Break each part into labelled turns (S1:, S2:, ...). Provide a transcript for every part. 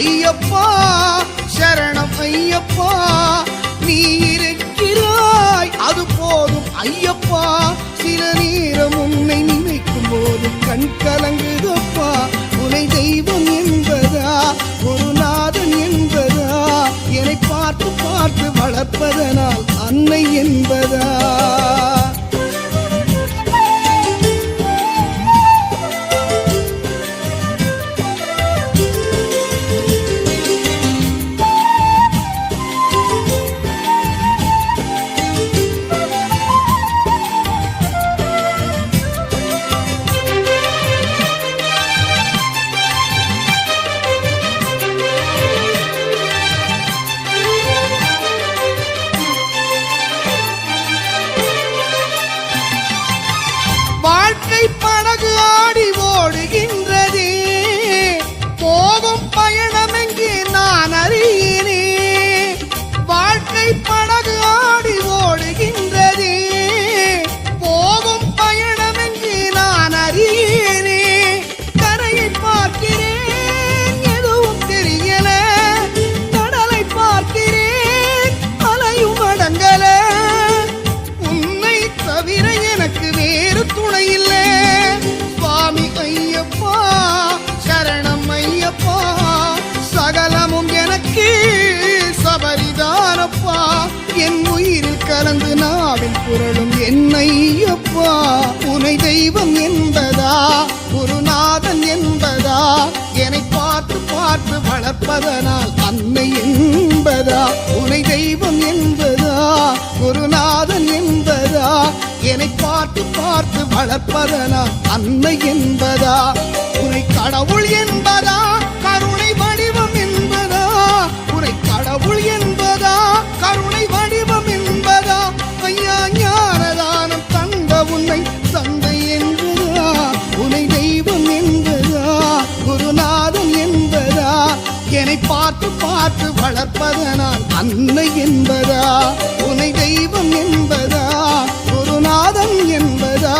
S1: ஐயப்பா சரணம் ஐயப்பா நீ இருக்கிறாய் அது போதும் ஐயப்பா சில நேரம் உன்னை நினைக்கும் போது கண் கலங்குதப்பா. உனை தெய்வம் என்பதா குருநாதன் என்பதா? என்னை பார்த்து பார்த்து வளர்ப்பதனால் அன்னை என்பதா? ஓடுகின்ற கலந்து நாவில் புரளும் என்னை அப்பா உனை தெய்வம் என்பதா? குருநாதன் என்பதா? என்னை பார்த்து பார்த்து வளர்ப்பதனால் அன்னை என்பதா? உனை தெய்வம் என்பதா? குருநாதன் என்பதா? என்னை பார்த்து பார்த்து வளர்ப்பதனால் அன்னை என்பதா? உனை கடவுள் என்பதா? பார்த்து பார்த்து வளர்ப்பதனால் அன்னை என்பதா? துணை தெய்வம் என்பதா? குருநாதன் என்பதா?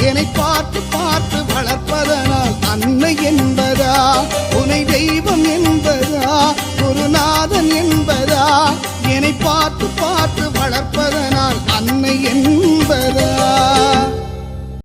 S1: என்னை பார்த்து பார்த்து வளர்ப்பதனால் அன்னை என்பதா? துணை தெய்வம் என்பதா? குருநாதன் என்பதா? என்னை பார்த்து பார்த்து வளர்ப்பதனால் அன்னை என்பதா?